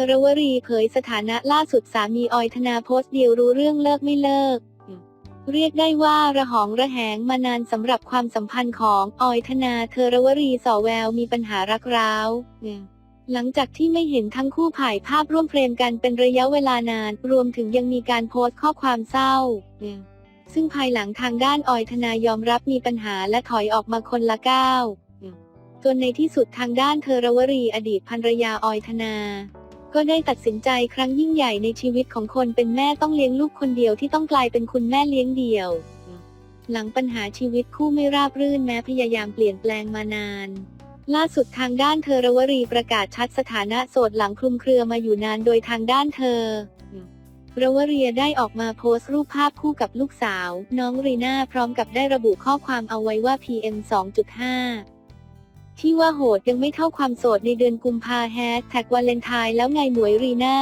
อรวรีเผยสถานะล่าสุดสามีออยธนาโพสต์เดียวรู้เรื่องเลิกไม่เลิก เรียกได้ว่าระหองระแหงมานานสำหรับความสัมพันธ์ของออยธนาเทอรวรีสอแววมีปัญหารักร้าวหลังจากที่ไม่เห็นทั้งคู่ถ่ายภาพร่วมเฟรมกันเป็นระยะเวลานาน รวมถึงยังมีการโพสต์ข้อความเศร้า ซึ่งภายหลังทางด้านออยธนายอมรับมีปัญหาและถอยออกมาคนละก้าวจนในที่สุดทางด้านเทอรวรีอดีตภรรยาออยธนา ก็ได้ตัดสินใจครั้งยิ่งใหญ่ในชีวิตของคนเป็นแม่ต้องเลี้ยงลูกคนเดียวที่ต้องกลายเป็นคุณแม่เลี้ยงเดี่ยว หลังปัญหาชีวิตคู่ไม่ราบรื่นแม้พยายามเปลี่ยนแปลงมานาน ล่าสุดทางด้านเธอรวรีประกาศชัดสถานะโสดหลังคลุมเครือมาอยู่นานโดยทางด้านเธอรวเรียได้ออกมาโพสต์รูปภาพคู่กับลูกสาว น้องรีน่าพร้อมกับได้ระบุข้อความเอาไว้ว่า PM 2.5 ที่ว่าโหดยังไม่เท่าความโสดในเดือนกุมภาแฮชแท็กวาเลนไทน์แล้วไงหมวยรีน่า